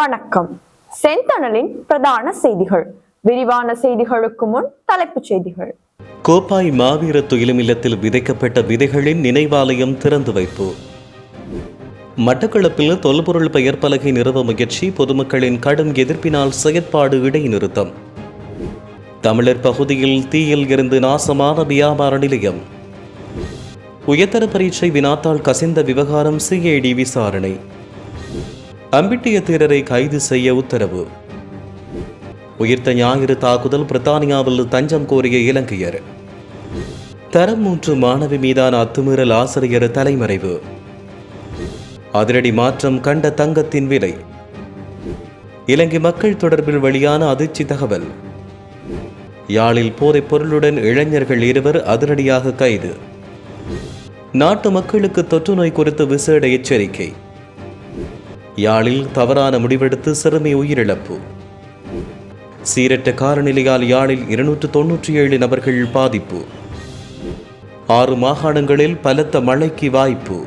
வணக்கம். செந்தணலின் பிரதான செய்திகள். விரிவான செய்திகளுக்கு முன் தலைப்புச் செய்திகள். கோப்பாய் மாவீர துயிலும் இல்லத்தில் விதைக்கப்பட்ட விதைகளின் நினைவாலயம் திறந்து வைப்பு. மட்டக்களப்பில் தொல்பொருள் பெயர் பலகை நிறுவ முயற்சி பொதுமக்களின் கடும் எதிர்ப்பினால் செயற்பாடு இடைநிறுத்தம். தமிழர் பகுதியில் தீயில் இருந்து நாசமான வியாபார நிலையம். உயர்தர பரீட்சை வினாத்தாள் கசிந்த விவகாரம் சிஐடி விசாரணை. அம்பிட்டிய தீரரை கைது செய்ய உத்தரவு. உயிர்த்த ஞாயிறு தாக்குதல் பிரித்தானியாவில் தஞ்சம் கோரிய இலங்கையர். தரம் மூன்று மாணவி மீதான அத்துமீறல் ஆசிரியர் தலைமறைவு. அதிரடி மாற்றம் கண்ட தங்கத்தின் விலை. இலங்கை மக்கள் தொடர்பில் வெளியான அதிர்ச்சி தகவல். யாழில் போதைப் பொருளுடன் இளைஞர்கள் இருவர் அதிரடியாக கைது. நாட்டு மக்களுக்கு தொற்று நோய் குறித்து விசேட எச்சரிக்கை. யாழில் தவறான முடிவெடுத்து சிறுமி உயிரிழப்பு. சீரற்ற காலநிலையால் யாழில் இருநூற்று தொன்னூற்றி ஏழு நபர்கள் பாதிப்பு. ஆறு மாகாணங்களில் பலத்த மழைக்கு வாய்ப்பு.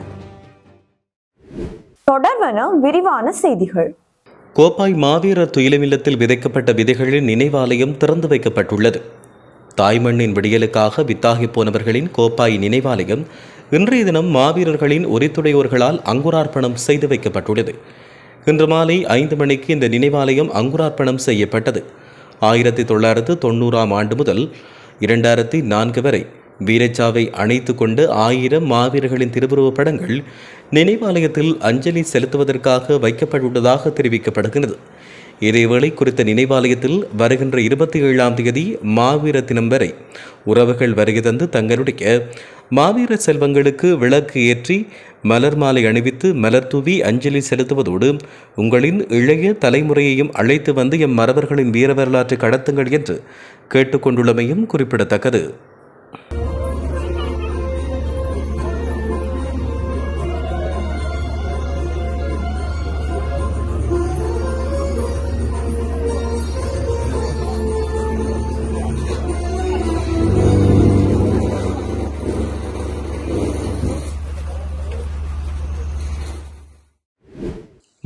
தொடர்வன விரிவான செய்திகள். கோப்பாய் மாவீரர் துயிலமில்லத்தில் விதைக்கப்பட்ட விதைகளின் நினைவாலயம் திறந்து வைக்கப்பட்டுள்ளது. தாய்மண்ணின் விடியலுக்காக வித்தாகி போனவர்களின் கோப்பாய் நினைவாலயம் இன்றைய தினம் மாவீரர்களின் உரித்துடையோர்களால் அங்குரார்ப்பணம் செய்து வைக்கப்பட்டுள்ளது. இன்று மாலை ஐந்து மணிக்கு இந்த நினைவாலயம் அங்குரார்ப்பணம் செய்யப்பட்டது. ஆயிரத்தி தொள்ளாயிரத்து தொண்ணூறாம் ஆண்டு முதல் இரண்டாயிரத்தி நான்கு வரை வீரச்சாவை அணைத்து கொண்டு ஆயிரம் மாவீரர்களின் திருவுருவப் படங்கள் நினைவாலயத்தில் அஞ்சலி செலுத்துவதற்காக வைக்கப்பட்டுள்ளதாக தெரிவிக்கப்படுகிறது இதேவேளை குறித்த நினைவாலயத்தில் வருகின்ற இருபத்தி ஏழாம் தேதி மாவீர தினம் வரை உறவுகள் வருகை தந்து தங்களுடைய மாவீர செல்வங்களுக்கு விளக்கு ஏற்றி மலர் மாலை அணிவித்து மலர் தூவி அஞ்சலி செலுத்துவதோடு உங்களின் இளைய தலைமுறையையும் அழைத்து வந்து எம் மறவர்களின் வீர வரலாற்றை கடத்துங்கள் என்று கேட்டுக்கொண்டுள்ளமையும் குறிப்பிடத்தக்கது.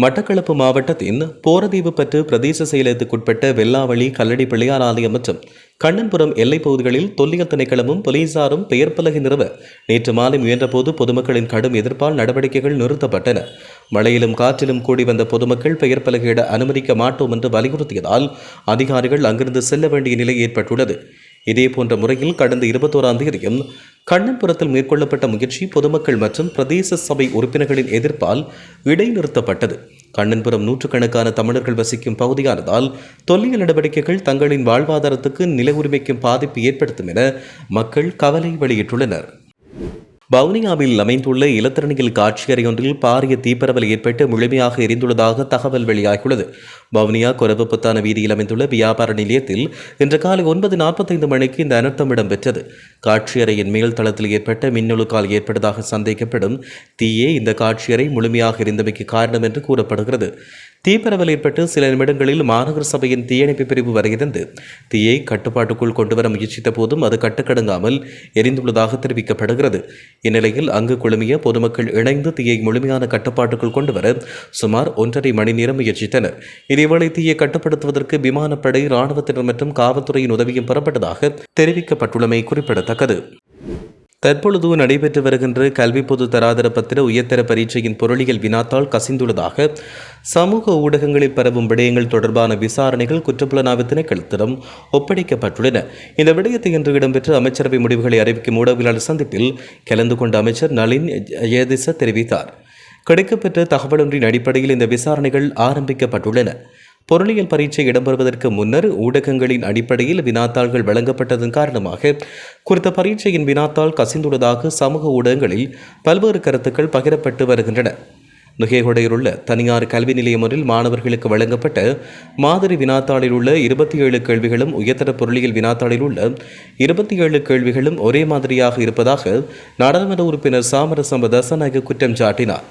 மட்டக்களப்பு மாவட்டத்தின் போரதீவு பற்று பிரதேச செயலகத்துக்குட்பட்ட வெள்ளாவளி கல்லடி பிள்ளையார் ஆலயம் மற்றும் கண்ணன்புரம் எல்லைப் பகுதிகளில் தொல்லியல் திணைக்களமும் போலீசாரும் பெயர் பலகை நிறுவ நேற்று மாலை முயன்றபோது பொதுமக்களின் கடும் எதிர்ப்பால் நடவடிக்கைகள் நிறுத்தப்பட்டன. மழையிலும் காற்றிலும் கூடி வந்த பொதுமக்கள் பெயர் பலகையிட அனுமதிக்க மாட்டோம் என்று வலியுறுத்தியதால் அதிகாரிகள் அங்கிருந்து செல்ல வேண்டிய நிலை ஏற்பட்டுள்ளது. இதேபோன்ற முறையில் கடந்த இருபத்தோராம் தேதியும் கண்ணன்புரத்தில் மேற்கொள்ளப்பட்ட முயற்சி பொதுமக்கள் மற்றும் பிரதேச சபை உறுப்பினர்களின் எதிர்ப்பால் இடைநிறுத்தப்பட்டது. கண்ணன்புரம் நூற்றுக்கணக்கான தமிழர்கள் வசிக்கும் பகுதியானதால் தொல்லியல் நடவடிக்கைகள் தங்களின் வாழ்வாதாரத்துக்கு நில உரிமைக்கும் பாதிப்பு ஏற்படுத்தும் என மக்கள் கவலை வெளியிட்டுள்ளனர். வவுனியாவில் அமைந்துள்ள இலத்திரனியல் காட்சியறையொன்றில் பாரிய தீப்பரவல் ஏற்பட்டு முழுமையாக எரிந்துள்ளதாக தகவல் வெளியாகியுள்ளது. வவுனியா கொரவுப்புத்தான வீதியில் அமைந்துள்ள வியாபார நிலையத்தில் இன்று காலை ஒன்பது நாற்பத்தைந்து மணிக்கு இந்த அனர்த்தம் இடம்பெற்றது. காட்சியறையின் மேல் தளத்தில் ஏற்பட்ட மின்னொழுக்கால் ஏற்பட்டதாக சந்தேகப்படும் தீயே இந்த காட்சியறை முழுமையாக இருந்தமைக்கு காரணம் என்று கூறப்படுகிறது. தீப்பரவல் ஏற்பட்டு சில நிமிடங்களில் மாநகர சபையின் தீயணைப்பு பிரிவு வருகிறது தீயை கட்டுப்பாட்டுக்குள் கொண்டுவர முயற்சித்த போதும் அது கட்டுக்கடங்காமல் எரிந்துள்ளதாக தெரிவிக்கப்படுகிறது. இந்நிலையில் அங்கு குழுமிய பொதுமக்கள் இணைந்து தீயை முழுமையான கட்டுப்பாட்டுக்குள் கொண்டுவர சுமார் ஒன்றரை மணி நேரம் முயற்சித்தனர். இதேவேளை தீயை கட்டுப்படுத்துவதற்கு விமானப்படை இராணுவத்தினர் மற்றும் காவல்துறையின் உதவியும் பெறப்பட்டதாக தெரிவிக்கப்பட்டுள்ளமை குறிப்பிடத்தக்கது. தற்பொழுது நடைபெற்று வருகின்ற கல்வி பொது தராதர பத்திர உயர்தர பரீட்சையின் பொருளியல் வினாத்தால் கசிந்துள்ளதாக சமூக ஊடகங்களில் பரவும் விடயங்கள் தொடர்பான விசாரணைகள் குற்றப்புலனாய்வு திணைக்களத்திடம் ஒப்படைக்கப்பட்டுள்ளன. இந்த விடயத்தை இன்று இடம்பெற்ற அமைச்சரவை முடிவுகளை அறிவிக்கும் ஊடகவியலாளர் சந்திப்பில் கலந்து கொண்ட அமைச்சர் நளின் ஜெயதிச தெரிவித்தார். கிடைக்கப்பெற்ற தகவலொன்றின் அடிப்படையில் இந்த விசாரணைகள் ஆரம்பிக்கப்பட்டுள்ளன. பொருளியல் பரீட்சை இடம்பெறுவதற்கு முன்னர் ஊடகங்களின் அடிப்படையில் வினாத்தாள்கள் வழங்கப்பட்டதன் காரணமாக குறித்த பரீட்சையின் வினாத்தாள் கசிந்துள்ளதாக சமூக ஊடகங்களில் பல்வேறு கருத்துக்கள் பகிரப்பட்டு வருகின்றன. நுகேகொடையிலுள்ள தனியார் கல்வி நிலையம் ஒன்றில் மாணவர்களுக்கு வழங்கப்பட்ட மாதிரி வினாத்தாளில் உள்ள இருபத்தி ஏழு கேள்விகளும் உயர்தர பொருளியல் வினாத்தாளில் உள்ள இருபத்தி ஏழு கேள்விகளும் ஒரே மாதிரியாக இருப்பதாக நாடாளுமன்ற உறுப்பினர் சாமரசம்ப தசநாயக குற்றம் சாட்டினார்.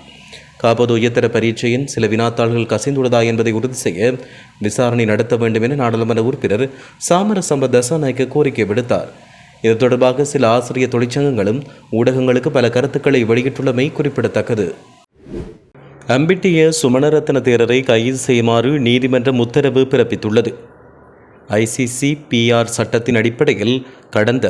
காபது உயர்தர பரீட்சையின் சில வினாத்தாள்கள் கசிந்துள்ளதா என்பதை உறுதி செய்ய விசாரணை நடத்த வேண்டும் என நாடாளுமன்ற உறுப்பினர் சாமரசம்ப தசாநாயக்க கோரிக்கை விடுத்தார். இது தொடர்பாக சில ஆசிரியர் தொழிற்சங்கங்களும் ஊடகங்களுக்கு பல கருத்துக்களை வெளியிட்டுள்ளமை குறிப்பிடத்தக்கது. அம்பிட்டிய சுமணரத்ன தேரரை கைது செய்யுமாறு நீதிமன்றம் உத்தரவு பிறப்பித்துள்ளது. ஐசிசி பிஆர் சட்டத்தின் அடிப்படையில் கடந்த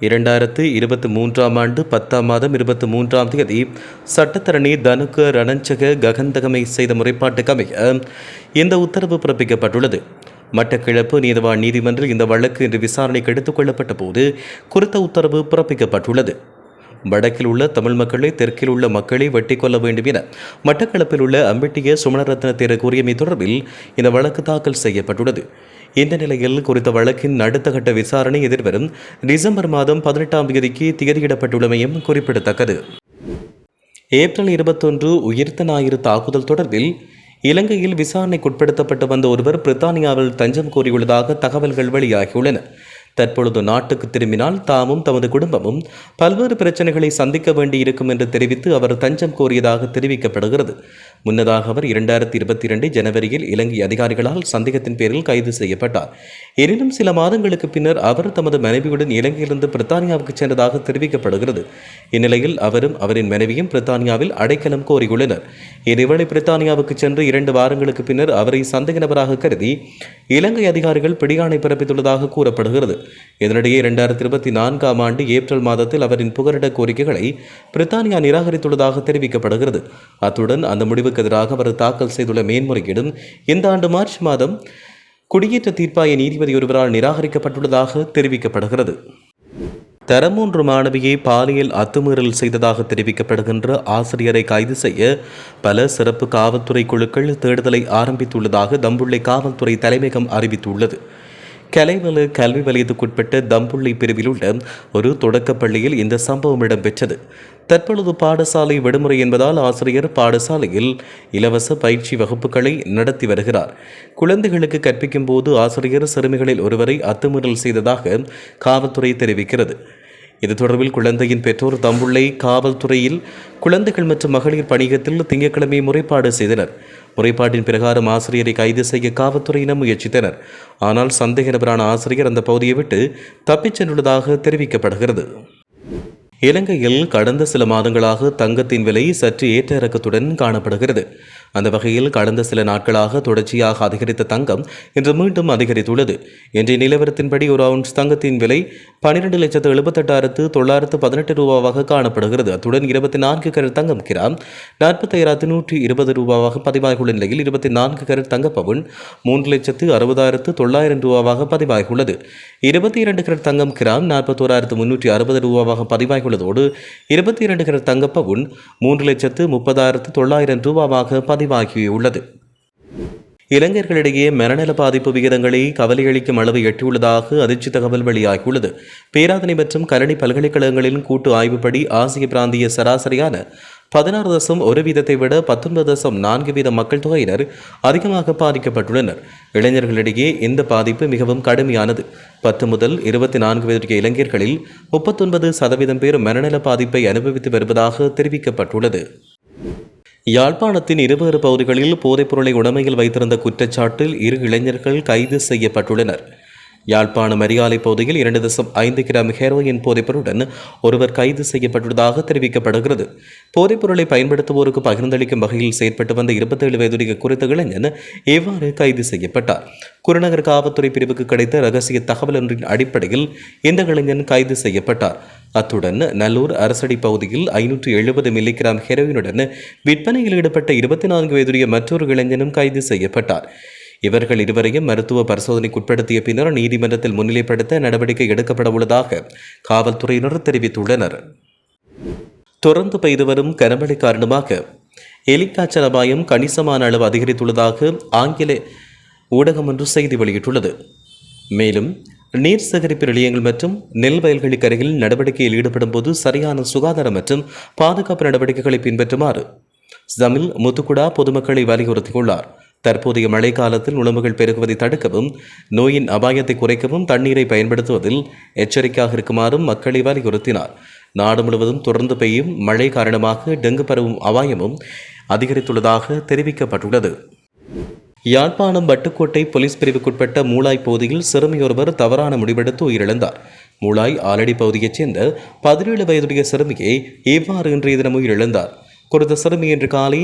இரண்டாயிரத்து இருபத்தி மூன்றாம் ஆண்டு பத்தாம் மாதம் இருபத்தி மூன்றாம் தேதி சட்டத்தரணி தனுக்க ரணஞ்சக ககந்தகமை செய்த முறைப்பாட்டுக்கு அமைய இந்த உத்தரவு பிறப்பிக்கப்பட்டுள்ளது. மட்டக்கிழப்பு நீதவான் நீதிமன்றில் இந்த வழக்கு இன்று விசாரணைக்கு எடுத்துக் கொள்ளப்பட்ட போது குறித்த உத்தரவு பிறப்பிக்கப்பட்டுள்ளது. வடக்கில் உள்ள தமிழ் மக்களை தெற்கில் உள்ள மக்களை வெட்டி கொள்ள வேண்டும் என மட்டக்களப்பில் உள்ள அம்பிட்டிய சுமணரத்ன தேர கூறியமை தொடர்பில் இந்த வழக்கு தாக்கல் செய்யப்பட்டுள்ளது. இந்த நிலையில் குறித்த வழக்கின் அடுத்த கட்ட விசாரணை எதிர்வரும் டிசம்பர் மாதம் பதினெட்டாம் தேதிக்கு திகதியிடப்பட்டுள்ளமையும் குறிப்பிடத்தக்கது. ஏப்ரல் இருபத்தொன்று உயிர்த்த ஞாயிறு தாக்குதல் தொடர்பில் இலங்கையில் விசாரணைக்குட்படுத்தப்பட்டு வந்த ஒருவர் பிரித்தானியாவில் தஞ்சம் கோரியுள்ளதாக தகவல்கள் வெளியாகியுள்ளன. தற்பொழுது நாட்டுக்கு திரும்பினால் தாமும் தமது குடும்பமும் பல்வேறு பிரச்சனைகளை சந்திக்க வேண்டியிருக்கும் என்று தெரிவித்து அவர் தஞ்சம் கோரியதாக தெரிவிக்கப்படுகிறது. முன்னதாக அவர் இரண்டாயிரத்தி இருபத்தி இரண்டு ஜனவரியில் இலங்கை அதிகாரிகளால் சந்தேகத்தின் பேரில் கைது செய்யப்பட்டார். எனினும் சில மாதங்களுக்கு பின்னர் அவர் தமது மனைவியுடன் இலங்கையிலிருந்து பிரித்தானியாவுக்கு சென்றதாக தெரிவிக்கப்படுகிறது. இந்நிலையில் அவரும் அவரின் மனைவியும் பிரித்தானியாவில் அடைக்கலம் கோரியுள்ளனர். இதேவேளை பிரித்தானியாவுக்கு சென்று இரண்டு வாரங்களுக்கு பின்னர் அவரை சந்தேக நபராக கருதி இலங்கை அதிகாரிகள் பிடியாணை பிறப்பித்துள்ளதாக கூறப்படுகிறது. இதனிடையே இரண்டாயிரத்தி இருபத்தி நான்காம் ஆண்டு ஏப்ரல் மாதத்தில் அவரின் புகலிட கோரிக்கைகளை பிரித்தானியா நிராகரித்துள்ளதாக தெரிவிக்கப்படுகிறது. அத்துடன் அந்த முடிவுக்கு எதிராக அவர் தாக்கல் செய்துள்ள மேன்முறையீடும் இந்த ஆண்டு மார்ச் மாதம் குடியேற்ற தீர்ப்பாய நீதிபதி ஒருவரால் நிராகரிக்கப்பட்டுள்ளதாக தெரிவிக்கப்படுகிறது. தரமூன்று மாணவியை பாலியல் அத்துமீறல் செய்ததாக தெரிவிக்கப்படுகின்ற ஆசிரியரை கைது செய்ய பல சிறப்பு காவல்துறை குழுக்கள் தேடுதலை ஆரம்பித்துள்ளதாக தம்புள்ளை காவல்துறை தலைமையகம் அறிவித்துள்ளது. கலைவல கல்வி வலயத்துக்குட்பட்ட தம்புள்ளி பிரிவில் உள்ள ஒரு தொடக்கப் பள்ளியில் இந்த சம்பவம் இடம்பெற்றது. தற்பொழுது பாடசாலை விடுமுறை என்பதால் ஆசிரியர் பாடசாலையில் இலவச பயிற்சி வகுப்புகளை நடத்தி வருகிறார். குழந்தைகளுக்கு கற்பிக்கும் போது ஆசிரியர் சிறுமிகளில் ஒருவரை அத்துமீறல் செய்ததாக காவல்துறை தெரிவிக்கிறது. இது தொடர்பில் குழந்தையின் பெற்றோர் தம்புள்ளை காவல்துறையில் குழந்தைகள் மற்றும் மகளிர் பணிகத்தில் திங்கட்கிழமை முறைப்பாடு செய்தனர். முறைப்பாட்டின் பிரகாரம் ஆசிரியரை கைது செய்ய காவல்துறையினர் முயற்சித்தனர். ஆனால் சந்தேக நபரான ஆசிரியர் அந்த பகுதியை விட்டு தப்பிச் சென்றுள்ளதாக தெரிவிக்கப்படுகிறது. இலங்கையில் கடந்த சில மாதங்களாக தங்கத்தின் விலை சற்று ஏற்ற இறக்கத்துடன் காணப்படுகிறது. அந்த வகையில் கடந்த சில நாட்களாக தொடர்ச்சியாக அதிகரித்த தங்கம் இன்று மீண்டும் அதிகரித்துள்ளது. இன்றைய நிலவரத்தின்படி ஒரு அவுன்ஸ் தங்கத்தின் விலை பன்னிரெண்டு லட்சத்து எழுபத்தெட்டாயிரத்து தொள்ளாயிரத்து பதினெட்டு ரூபாவாக காணப்படுகிறது. அத்துடன் இருபத்தி நான்கு கரட் தங்கம் கிராம் நாற்பத்தாயிரத்து நூற்றி இருபது ரூபாவாக பதிவாகியுள்ள நிலையில் இருபத்தி நான்கு கரட் தங்க பவுன் மூன்று லட்சத்து அறுபதாயிரத்து தொள்ளாயிரம் ரூபாவாக பதிவாகியுள்ளது. இருபத்தி இரண்டு கரட் தங்கம் கிராம் நாற்பத்தோராயிரத்து முன்னூற்றி அறுபது ரூபாவாக பதிவாகியுள்ளதோடு இருபத்தி இரண்டு கரட் தங்க பவுன் மூன்று லட்சத்து முப்பதாயிரத்து தொள்ளாயிரம் ரூபாவாக பதிவாகியுள்ளது. இளைஞர்களிடையே மனநல பாதிப்பு விகிதங்களை கவலையளிக்கும் அளவு எட்டியுள்ளதாக அதிர்ச்சி தகவல் வெளியாகியுள்ளது. பேராதனை மற்றும் கரணி பல்கலைக்கழகங்களின் கூட்டு ஆய்வுப்படி ஆசிய பிராந்திய சராசரியான பதினாறு தசம் ஒரு வீதத்தை விட பத்தொன்பது தசம் நான்கு வீத மக்கள் தொகையினர் அதிகமாக பாதிக்கப்பட்டுள்ளனர். இளைஞர்களிடையே இந்த பாதிப்பு மிகவும் கடுமையானது. பத்து முதல் இருபத்தி நான்கு வயதுடைய இளைஞர்களில் முப்பத்தொன்பது சதவீதம் பேர் மனநல பாதிப்பை அனுபவித்து வருவதாக தெரிவிக்கப்பட்டுள்ளது. யாழ்ப்பாணத்தின் இருவேறு பகுதிகளில் போதைப்பொருளை உடமையில் வைத்திருந்த குற்றச்சாட்டில் இரு இளைஞர்கள் கைது செய்யப்பட்டுள்ளனர். யாழ்ப்பாணம் அரியாலை பகுதியில் இரண்டு தசம் ஐந்து கிராம் ஹெரோயின் போதைப்பொருளுடன் ஒருவர் கைது செய்யப்பட்டுள்ளதாக தெரிவிக்கப்படுகிறது. போதைப்பொருளை பயன்படுத்துவோருக்கு பகிர்ந்தளிக்கும் வகையில் செயற்பட்டு வந்த இருபத்தேழு வயதுடைய குறித்த இளைஞன் இவ்வாறு கைது செய்யப்பட்டார். குருநகர் காவல்துறை பிரிவுக்கு கிடைத்த ரகசிய தகவல் ஒன்றின் அடிப்படையில் இந்த இளைஞன் கைது செய்யப்பட்டார். அத்துடன் நல்லூர் அரசடி பகுதியில் ஐநூற்று எழுபது மில்லிகிராம் ஹெரோயினுடன் விற்பனையில் ஈடுபட்ட இருபத்தி நான்கு வயதுடைய மற்றொரு இளைஞனும் கைது செய்யப்பட்டார். இவர்கள் இருவரையும் மருத்துவ பரிசோதனைக்கு உட்படுத்திய பின்னர் நீதிமன்றத்தில் முன்னிலைப்படுத்த நடவடிக்கை எடுக்கப்பட உள்ளதாக காவல்துறையினர் தெரிவித்துள்ளனர். தொடர்ந்து பெய்து வரும் கனமழை காரணமாக எலிக்காய்ச்சல் அபாயம் கணிசமான அளவு அதிகரித்துள்ளதாக ஆங்கில ஊடகம் ஒன்று செய்தி வெளியிட்டுள்ளது. மேலும் நீர் சேகரிப்பு நிலையங்கள் மற்றும் நெல் வயல்களுக்கு அருகில் நடவடிக்கையில் ஈடுபடும் போது சரியான சுகாதார மற்றும் பாதுகாப்பு நடவடிக்கைகளை பின்பற்றுமாறு ஜமில் முத்துக்குடா பொதுமக்களை வலியுறுத்தியுள்ளார். தற்போதைய மழை காலத்தில் உணவுகள் பெருகுவதை தடுக்கவும் நோயின் அபாயத்தை குறைக்கவும் தண்ணீரை பயன்படுத்துவதில் எச்சரிக்கையாக இருக்குமாறும் மக்களை வலியுறுத்தினார் நாடு முழுவதும் தொடர்ந்து பெய்யும் மழை காரணமாக டெங்கு பரவும் அபாயமும் அதிகரித்துள்ளதாக தெரிவிக்கப்பட்டுள்ளது. யாழ்ப்பாணம் வட்டுக்கோட்டை போலீஸ் பிரிவுக்குட்பட்ட மூளாய் பகுதியில் சிறுமியொருவர் தவறான முடிவெடுத்து உயிரிழந்தார். மூளாய் ஆலடி பகுதியைச் சேர்ந்த பதினேழு வயதுடைய சிறுமியை இவ்வாறு இன்றைய தினம் உயிரிழந்தார். குறித்த சிறுமி இன்று காலை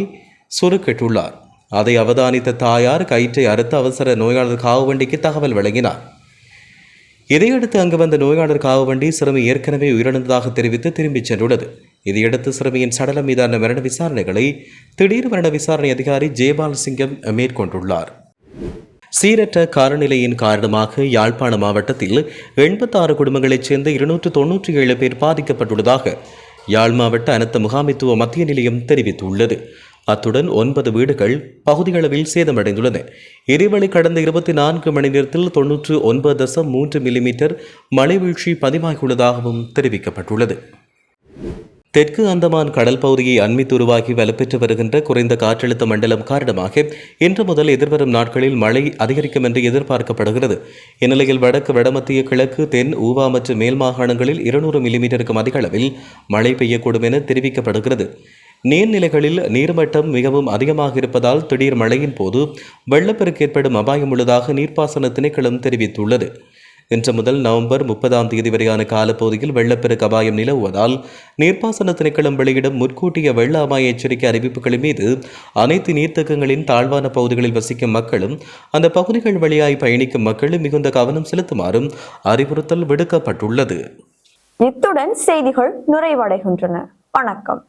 சுருக்கிட்டுள்ளார். அதை அவதானித்த தாயார் கயிற்றை அறுத்து அவசர நோயாளர் காவண்டிக்கு தகவல் வழங்கினார். இதையடுத்து அங்கு வந்த நோயாளர் காவண்டி சிறுமி ஏற்கனவே உயிரிழந்ததாக தெரிவித்து திரும்பிச் சென்றுள்ளது. இதையடுத்து சிறுமியின் சடலம் மீதான மரண விசாரணைகளை திடீர் மரண விசாரணை அதிகாரி ஜெயபால் சிங்கம் மேற்கொண்டுள்ளார். சீரற்ற காலநிலையின் காரணமாக யாழ்ப்பாண மாவட்டத்தில் எண்பத்தாறு குடும்பங்களைச் சேர்ந்த இருநூற்று தொன்னூற்றி ஏழு பேர் பாதிக்கப்பட்டுள்ளதாக யாழ் மாவட்ட அனத்த முகாமைத்துவ மத்திய நிலையம் தெரிவித்துள்ளது. அத்துடன் ஒன்பது வீடுகள் பகுதியளவில் சேதமடைந்துள்ளன. இதேவேளை கடந்த இருபத்தி நான்கு மணி நேரத்தில் தொன்னூற்று ஒன்பது தசம் மூன்று மில்லிமீட்டர் மழை வீழ்ச்சி பதிவாகியுள்ளதாகவும் தெரிவிக்கப்பட்டுள்ளது. தெற்கு அந்தமான் கடல் பகுதியை அண்மித்து உருவாகி வலுப்பெற்று வருகின்ற குறைந்த காற்றழுத்த மண்டலம் காரணமாக இன்று முதல் எதிர்வரும் நாட்களில் மழை அதிகரிக்கும் என்று எதிர்பார்க்கப்படுகிறது. இந்நிலையில் வடக்கு வடமத்திய கிழக்கு தென் ஊவா மற்றும் மேல் மாகாணங்களில் இருநூறு மில்லிமீட்டருக்கும் அதிக அளவில் மழை பெய்யக்கூடும் என தெரிவிக்கப்படுகிறது. நீர்நிலைகளில் நீர்மட்டம் மிகவும் அதிகமாக இருப்பதால் திடீர் மழையின் போது வெள்ளப்பெருக்கு ஏற்படும் அபாயம் உள்ளதாக நீர்ப்பாசன திணைக்களம் தெரிவித்துள்ளது. இன்று முதல் நவம்பர் முப்பதாம் தேதி வரையான காலப்பகுதியில் வெள்ளப்பெருக்கு அபாயம் நிலவுவதால் நீர்ப்பாசன திணைக்களம் வெளியிடும் முன்கூட்டிய வெள்ள அபாய எச்சரிக்கை அறிவிப்புகளின் மீது அனைத்து நீர்த்தக்கங்களின் தாழ்வான பகுதிகளில் வசிக்கும் மக்களும் அந்த பகுதிகள் வழியாய் பயணிக்கும் மக்களும் மிகுந்த கவனம் செலுத்துமாறும் அறிவுறுத்தல் விடுக்கப்பட்டுள்ளது. இத்துடன் செய்திகள் நிறைவடைகின்றன. வணக்கம்.